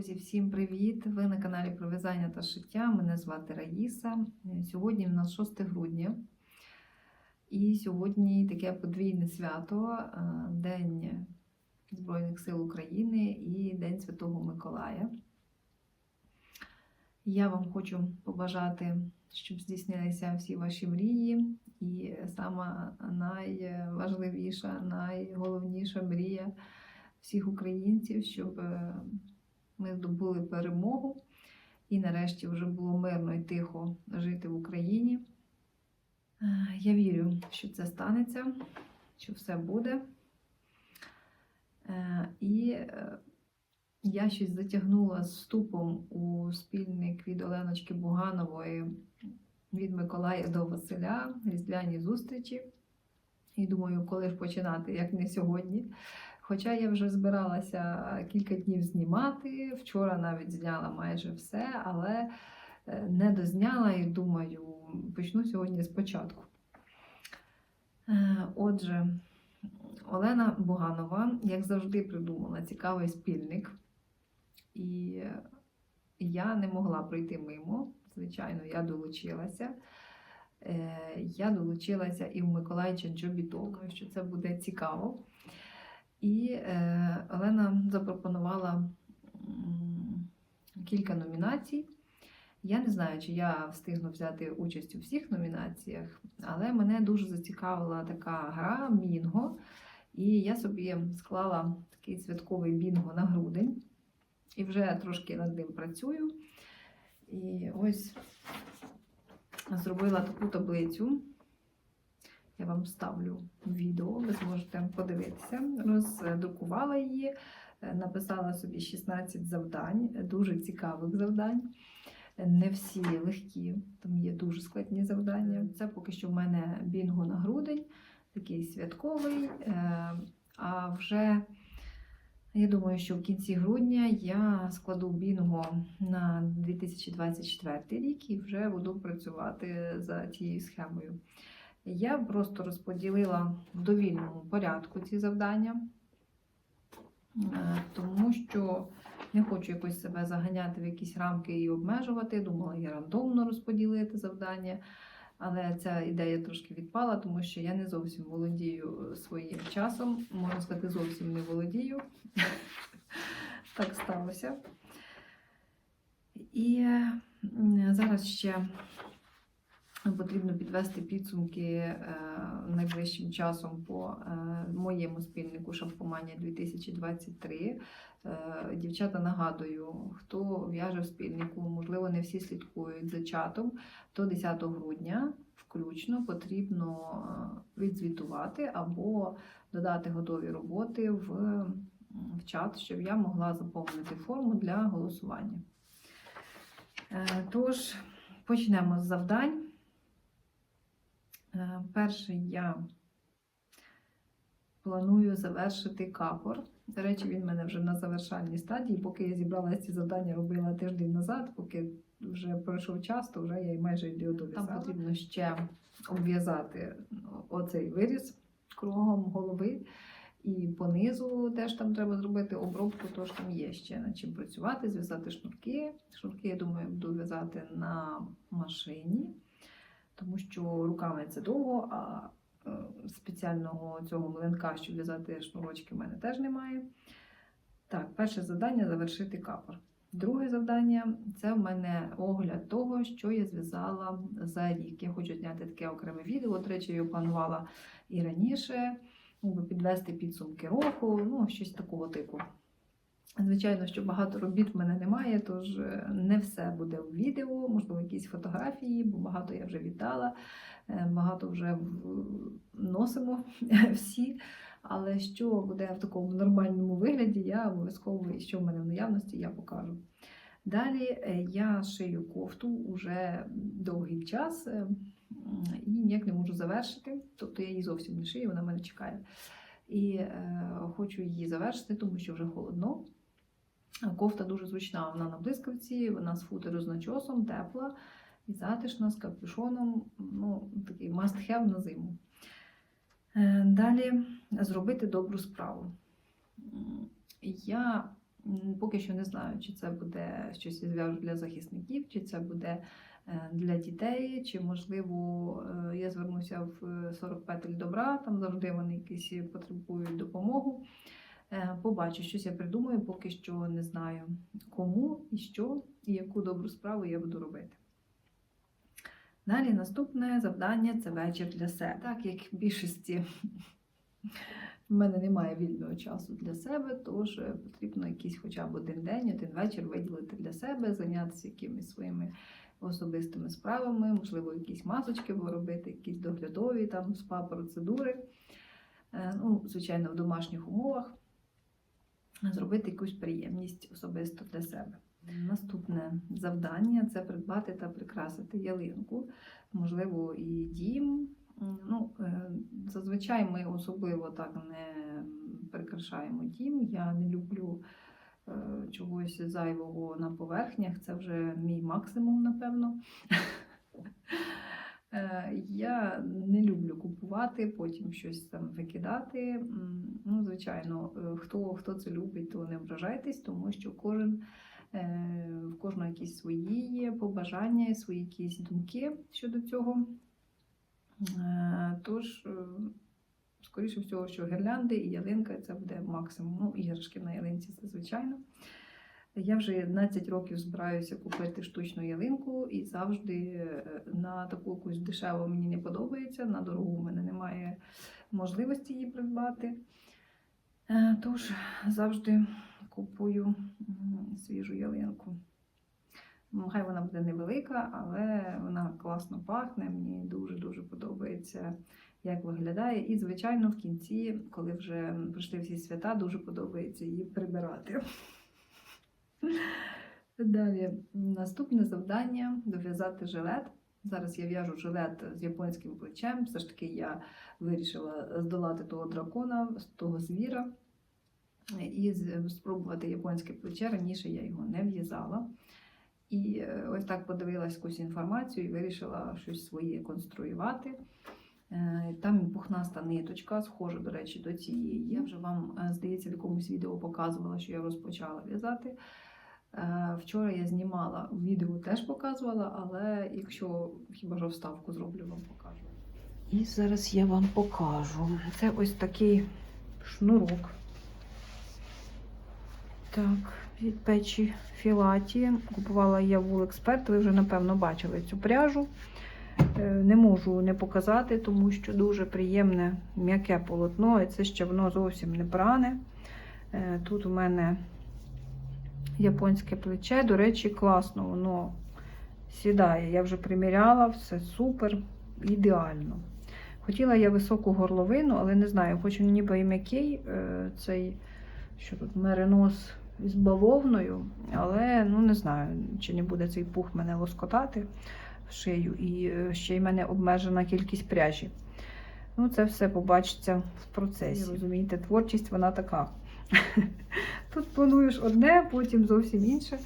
Друзі, всім привіт! Ви на каналі про в'язання та шиття. Мене звати Раїса. Сьогодні в нас 6 грудня. І сьогодні таке подвійне свято е, День Збройних сил України і День Святого Миколая. Я вам хочу побажати, щоб здійснилися всі ваші мрії. І сама найважливіша, найголовніша мрія всіх українців, щоб е, ми здобули перемогу і нарешті вже було мирно і тихо жити в Україні. Е, Я вірю, що це станеться, що все буде. Е, І е, я щось затягнула з вступом у спільник від Оленочки Буганової від Миколая до Василя, різдвяні зустрічі. І думаю, коли ж починати, як не сьогодні. Хоча я вже збиралася кілька днів знімати, вчора навіть зняла майже все, але е, не дозняла і думаю, почну сьогодні спочатку. Е, Отже, Олена Буганова, як завжди, придумала цікавий спільник, і я не могла пройти мимо. Звичайно, я долучилася. Е, Я долучилася і в Миколайчин Джобіток, що це буде цікаво. І е, Олена запропонувала кілька номінацій. Я не знаю, чи я встигну взяти участь у всіх номінаціях, але мене дуже зацікавила така гра Бінго. І я собі склала такий святковий бінго на грудень. І вже трошки над ним працюю. І ось зробила таку таблицю. Я вам ставлю відео, ви зможете подивитися. Роздрукувала її, е, написала собі 16 завдань, дуже цікавих завдань. Не всі легкі, там є дуже складні завдання. Це поки що в мене бінго на грудень, такий святковий. Е, А вже я думаю, що в кінці грудня я складу бінго на 2024 рік і вже буду працювати за тією схемою. Я просто розподілила в довільному порядку ці завдання, е, тому що не хочу якось себе заганяти в якісь рамки і обмежувати. Думала, я рандомно розподілити завдання, але ця ідея трошки відпала, тому що я не зовсім володію своїм часом, можна сказати, зовсім не володію. Так сталося. І е, зараз ще потрібно підвести підсумки е, найближчим часом по е, моєму спільнику Шампоманія 2023. Е, Дівчата нагадую, хто в'яже в спільнику, можливо, не всі слідкують за чатом, то 10 грудня включно потрібно відзвітувати або додати готові роботи в, в чат, щоб я могла заповнити форму для голосування. Тож, почнемо з завдань. Е, Перший я планую завершити капор. До речі, він в мене вже на завершальній стадії. Поки я зібрала ці завдання, робила тиждень назад, поки вже пройшов час, то вже я й майже йду до Там потрібно ще обв'язати оцей виріз кругом голови. І понизу теж там треба зробити обробку, тож там є ще над чим працювати, зв'язати шнурки. Шнурки, я думаю, буду в'язати на машині, тому що руками це довго, а е, спеціального цього млинка, щоб в'язати шнурочки, в мене теж немає. Так, перше завдання завершити капор. Друге завдання це в мене огляд того, що я зв'язала за рік. Я хочу зняти таке окреме відео. До речі, я планувала і раніше ніби підвести підсумки року, ну, щось такого типу. Звичайно, що багато робіт в мене немає, тож е, не все буде в відео, можливо, якісь фотографії, бо багато я вже віддала, е, багато вже носимо всі. Але що буде в такому нормальному вигляді, я обов'язково, що в мене в наявності, я покажу. Далі е, я шию кофту уже довгий час і ніяк не можу завершити. Тобто я її зовсім не шию, вона мене чекає. І е, хочу її завершити, тому що вже холодно. Кофта дуже зручна, вона на блискавці, вона з футеру з начосом, тепла і затишна, з капюшоном. Ну, такий must have на зиму. Е, Далі зробити добру справу. Я Поки що не знаю, чи це буде щось зв'яжу для захисників, чи це буде е, для дітей, чи можливо е, я звернуся в е, 40 петель добра, там завжди вони якісь потребують допомогу. Е, Побачу, щось я придумаю, поки що не знаю кому і що, і яку добру справу я буду робити. Далі наступне завдання це вечір для себе. Так як в більшості в мене немає вільного часу для себе, тож е, потрібно якийсь хоча б один день, один вечір виділити для себе, зайнятися якимись своїми особистими справами, можливо, якісь масочки поробити, якісь доглядові там спа-процедури. Е, Ну, звичайно, в домашніх умовах зробити якусь приємність особисто для себе. Наступне завдання це придбати та прикрасити ялинку, можливо, і дім. Ну, е, зазвичай ми особливо так не прикрашаємо дім. Я не люблю е, чогось зайвого на поверхнях. Це вже мій максимум, напевно. Е, Я не люблю купувати, потім щось там викидати. Ну, звичайно, е, хто, хто це любить, то не ображайтесь, тому що кожен е, в кожного якісь свої є побажання, свої якісь думки щодо цього. Тож, скоріше всього, що гірлянди і ялинка це буде максимум. Ну, іграшки на ялинці це звичайно. Я вже 11 років збираюся купити штучну ялинку, і завжди е, на таку якусь дешеву мені не подобається. На дорогу в мене немає можливості її придбати. Е, Тож завжди купую свіжу ялинку. Ну, Хай вона буде невелика, але вона класно пахне. Мені дуже-дуже подобається, як виглядає. І, звичайно, в кінці, коли вже прийшли всі свята, дуже подобається її прибирати. Далі, наступне завдання дов'язати жилет. Зараз я в'яжу жилет з японським плечем. Все ж таки я вирішила здолати того дракона, того звіра і спробувати японське плече. Раніше я його не в'язала. І е, ось так подивилась якусь інформацію і вирішила щось своє конструювати. Е, Там пухнаста ниточка, схожа, до речі, до цієї. Я вже вам, е, здається, в якомусь відео показувала, що я розпочала в'язати. Е, Вчора я знімала відео, теж показувала, але якщо хіба що вставку зроблю, вам покажу. І зараз я вам покажу. Це ось такий шнурок. Так, від печі Філаті. Купувала я в Експерт. Ви вже, напевно, бачили цю пряжу. Е, Не можу не показати, тому що дуже приємне м'яке полотно, і це ще воно зовсім не пране. Е, Тут у мене японське плече. До речі, класно воно сідає. Я вже приміряла, все супер, ідеально. Хотіла я високу горловину, але не знаю, хоч він ніби і м'який, е, цей що тут меринос з бавовною, але ну не знаю, чи не буде цей пух мене лоскотати в шию, і е, ще й мене обмежена кількість пряжі. Ну, це все побачиться в процесі. Розумієте, творчість вона така. Тут плануєш одне, потім зовсім інше,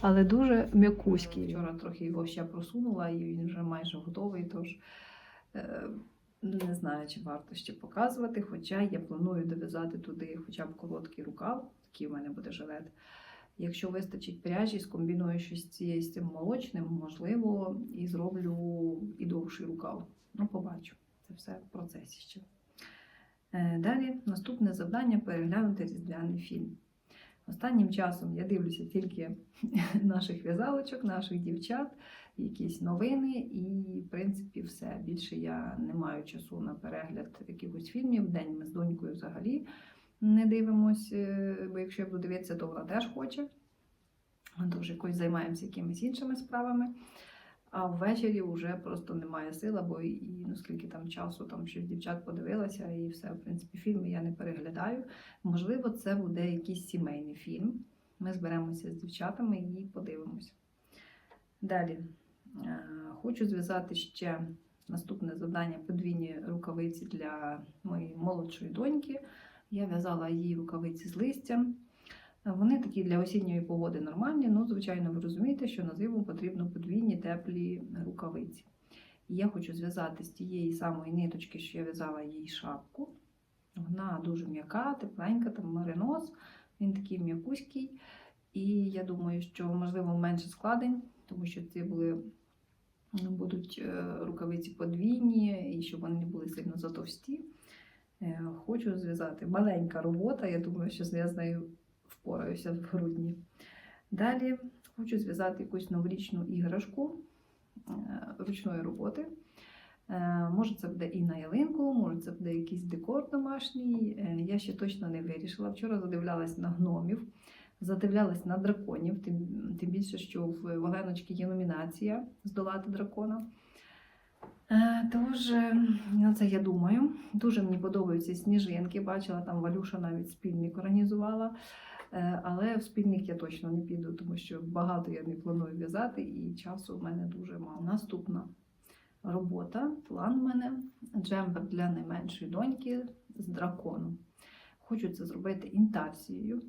але дуже м'якуський. Вчора трохи його ще просунула, і він вже майже готовий. Тож е, не знаю, чи варто ще показувати, хоча я планую дов'язати туди хоча б короткий рукав, такий у мене буде жилет. Якщо вистачить пряжі, скомбіную щось з цим молочним, можливо, і зроблю і довший рукав. Ну, побачу. Це все в процесі ще. Е, Далі наступне завдання переглянути різдвяний фільм. Останнім часом я дивлюся тільки наших в'язалочок, наших дівчат, якісь новини, і, в принципі, все. Більше я не маю часу на перегляд якихось фільмів. День ми з донькою взагалі не дивимось, е, бо якщо я буду дивитися, то вона теж хоче. Тож якось займаємося якимись іншими справами. А ввечері вже просто немає сил, бо і ну, скільки там часу там щось дівчат подивилася, і все, в принципі, фільми я не переглядаю. Можливо, це буде якийсь сімейний фільм. Ми зберемося з дівчатами і подивимося. Далі е, хочу зв'язати ще наступне завдання подвійні рукавиці для моєї молодшої доньки. Я в'язала їй рукавиці з листям. Вони такі для осінньої погоди нормальні, ну, звичайно, ви розумієте, що на зиму потрібно подвійні теплі рукавиці. І я хочу зв'язати з тієї самої ниточки, що я в'язала їй шапку. Вона дуже м'яка, тепленька, там маринос. Він такий м'якуський, і я думаю, що можливо менше складень, тому що це були будуть е, рукавиці подвійні, і щоб вони не були сильно затовсті. Е, Хочу зв'язати маленька робота. Я думаю, що я з нею впораюся в грудні. Далі хочу зв'язати якусь новорічну іграшку е, ручної роботи. Е, Може, це буде і на ялинку, може, це буде якийсь декор домашній. Е, Я ще точно не вирішила. Вчора задивлялась на гномів, задивлялась на драконів, тим, більше, що в Оленочки є номінація здолати дракона. Тож, на це я думаю. Дуже мені подобаються сніжинки. Бачила, там Валюша навіть спільник організувала. Е, Але в спільник я точно не піду, тому що багато я не планую в'язати, і часу в мене дуже мало. Наступна робота, план в мене джемпер для найменшої доньки з драконом. Хочу це зробити інтарсією.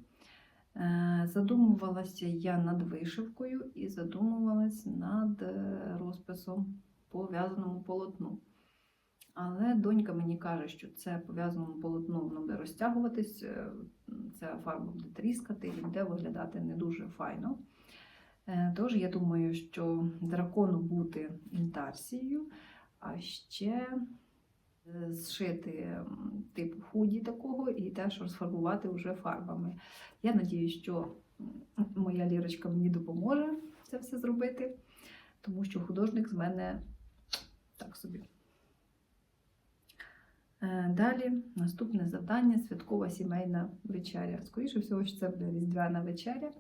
Е, Задумувалася я над вишивкою і задумувалась над е, розписом по в'язаному полотну. Але донька мені каже, що це по в'язаному полотну воно буде розтягуватись, е, ця фарба буде тріскати і буде виглядати не дуже файно. Е, Тож я думаю, що дракону бути інтарсією, а ще е, зшити типу худі такого і теж розфарбувати вже фарбами. Я надію, що моя лірочка мені допоможе це все зробити, тому що художник з мене так собі. Е, Далі наступне завдання святкова сімейна вечеря. Скоріше всього, що це буде різдвяна вечеря.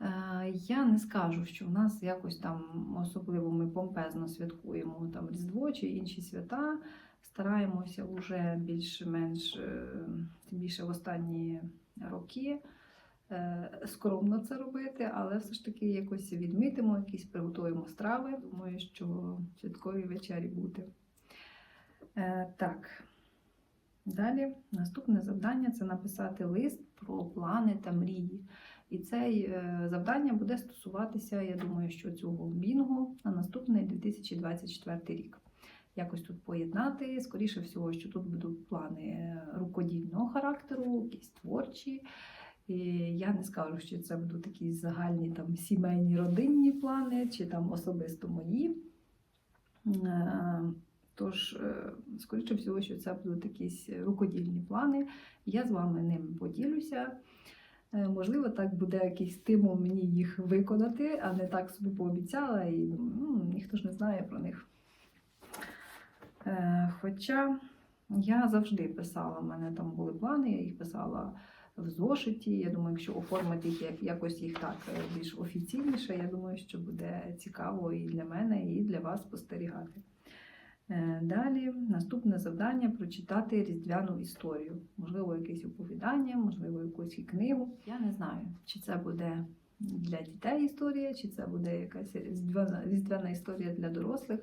Е, Я не скажу, що в нас якось там особливо ми помпезно святкуємо там Різдво чи інші свята. Стараємося вже більш-менш е, тим більше в останні роки скромно це робити, але все ж таки якось відмітимо, якісь приготуємо страви. Думаю, що в святковій вечері буде. Е, Так. Далі наступне завдання це написати лист про плани та мрії. І це е, завдання буде стосуватися, я думаю, що цього бінгу на наступний 2024 рік. Якось тут поєднати. Скоріше всього, що тут будуть плани е, рукодільного характеру, якісь творчі. І я не скажу, що це будуть такі загальні там сімейні родинні плани, чи там особисто мої. Тож, е, скоріше всього, що це будуть якісь рукодільні плани. Я з вами ними поділюся. Е, Можливо, так буде якийсь стимул мені їх виконати, а не так собі пообіцяла, і ну, ніхто ж не знає про них. Е, Хоча я завжди писала, в мене там були плани, я їх писала в зошиті. Я думаю, якщо оформити їх як- якось їх так більш офіційніше, я думаю, що буде цікаво і для мене, і для вас спостерігати. Е, Далі наступне завдання прочитати різдвяну історію. Можливо, якесь оповідання, можливо, якусь книгу. Я не знаю, чи це буде для дітей історія, чи це буде якась різдвяна, різдвяна історія для дорослих.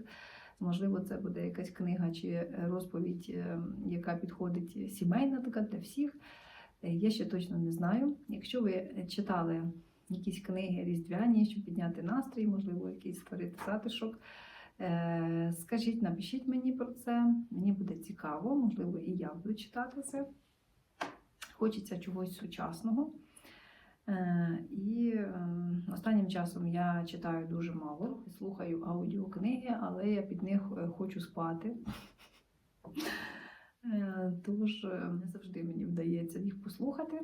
Можливо, це буде якась книга чи розповідь, е, яка підходить сімейна така для всіх. Е, Я ще точно не знаю. Якщо ви читали якісь книги різдвяні, щоб підняти настрій, можливо, якийсь створити затишок. Е, Скажіть, напишіть мені про це. Мені буде цікаво, можливо, і я буду читати це. Хочеться чогось сучасного. Е, І е, останнім часом я читаю дуже мало, слухаю аудіокниги, але я під них хочу спати. Тож не завжди мені вдається їх послухати.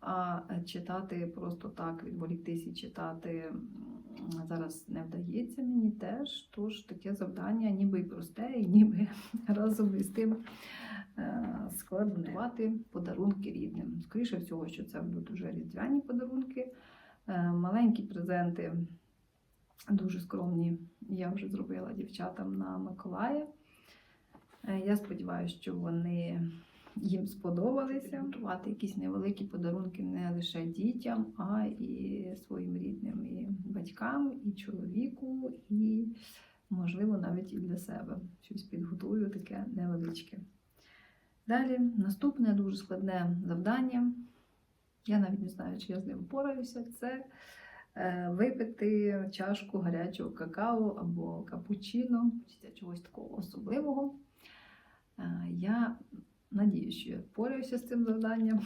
А е, читати просто так, відволіктись і читати зараз не вдається мені теж. Тож таке завдання ніби й просте, і ніби разом із тим е, складне. Готувати подарунки рідним. Скоріше всього, що це будуть вже різдвяні подарунки, Е, маленькі презенти, дуже скромні. Я вже зробила дівчатам на Миколая. Я сподіваюся, що вони їм сподобалися. Готувати якісь невеликі подарунки не лише дітям, а і своїм рідним, і батькам, і чоловіку, і, можливо, навіть і для себе. Щось підготую таке невеличке. Далі наступне дуже складне завдання. Я навіть не знаю, чи я з ним впораюся. Це е, випити чашку гарячого какао або капучино, чи чогось такого особливого. Е, Я Надію, що я впораюся з цим завданням.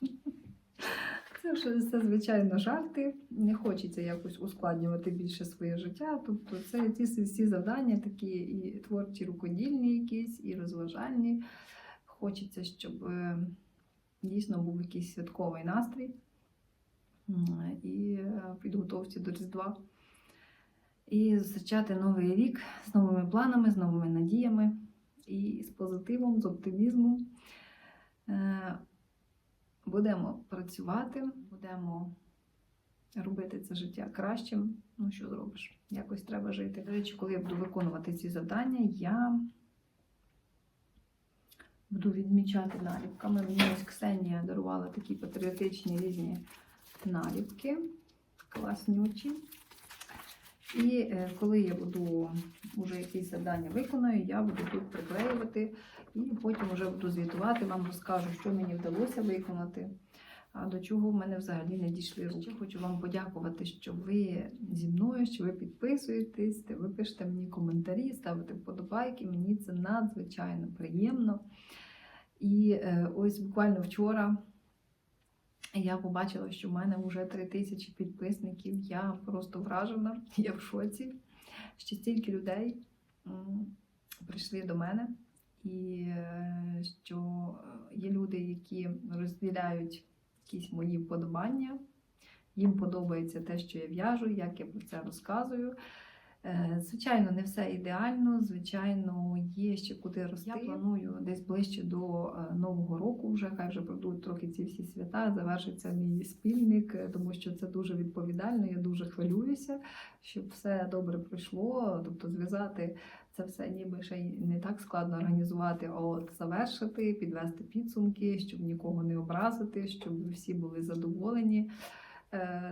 Це це, звичайно, жарти. Не хочеться якось ускладнювати більше своє життя. Тобто це всі- всі завдання, такі і творчі, рукодільні якісь, і розважальні. Хочеться, щоб е, дійсно був якийсь святковий настрій і е, підготовці до Різдва. І зустрічати новий рік з новими планами, з новими надіями і з позитивом, з оптимізмом. Е, Будемо працювати, будемо робити це життя кращим. Ну, що зробиш? Якось треба жити. До речі, коли я буду виконувати ці завдання, я буду відмічати наліпками. Мені ось Ксенія дарувала такі патріотичні різні наліпки, класні очі. І е, коли я буду вже якісь завдання виконую, я буду тут приклеювати і потім вже буду звітувати, вам розкажу, що мені вдалося виконати, а до чого в мене взагалі не дійшли руки. Хочу вам подякувати, що ви зі мною, що ви підписуєтесь, ви пишете мені коментарі, ставите вподобайки. Мені це надзвичайно приємно. І е, ось буквально вчора я побачила, що в мене вже три тисячі підписників. Я просто вражена, я в шоці. Ще стільки людей прийшли до мене, і е, що є люди, які розділяють якісь мої вподобання. Їм подобається те, що я в'яжу, як я про це розказую. Е, Звичайно, не все ідеально, звичайно, є ще куди рости. Я планую десь ближче до е, Нового року, вже хай вже пройдуть трохи ці всі свята, завершиться мій спільник, е, тому що це дуже відповідально, я дуже хвилююся, щоб все добре пройшло. Тобто зв'язати це все ніби ще й не так складно організувати, а от завершити, підвести підсумки, щоб нікого не образити, щоб всі були задоволені.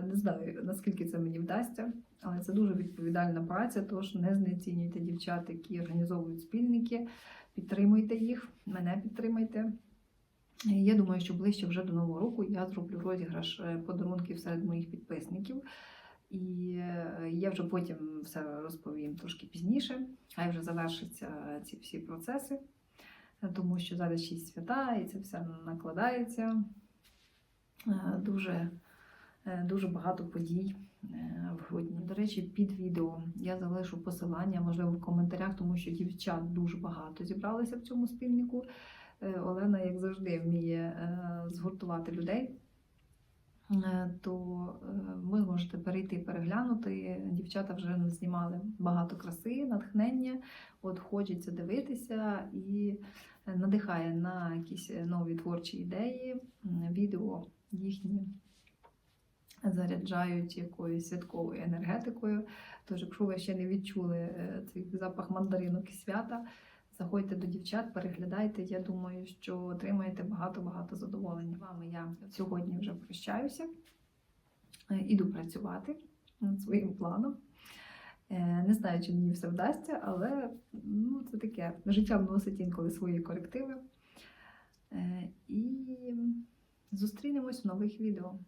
Не знаю, наскільки це мені вдасться, але це дуже відповідальна праця, тож не знецінюйте дівчат, які організовують спільники, підтримуйте їх, мене підтримайте. Я думаю, що ближче вже до нового року я зроблю розіграш е, подарунків серед моїх підписників. І е, я вже потім все розповім трошки пізніше. Хай вже завершаться ці всі процеси, тому що зараз ще свята, і це все накладається. Е, Дуже, дуже багато подій в грудні. До речі, під відео я залишу посилання, можливо, в коментарях, тому що дівчат дуже багато зібралися в цьому спільнику. Е, Олена, як завжди, вміє е, згуртувати людей. Е, То е, ви можете перейти переглянути. Дівчата вже знімали багато краси, натхнення. От хочеться дивитися і е, надихає на якісь нові творчі ідеї. Відео їхні заряджають якоюсь святковою енергетикою. Тож, якщо ви ще не відчули е, цей запах мандаринок і свята, заходьте до дівчат, переглядайте. Я думаю, що отримаєте багато-багато задоволення. Вами я сьогодні вже прощаюся. Е, Іду працювати над своїм планом. Е, Не знаю, чи мені все вдасться, але ну, це таке. Життя вносить інколи свої корективи. І зустрінемось в нових відео.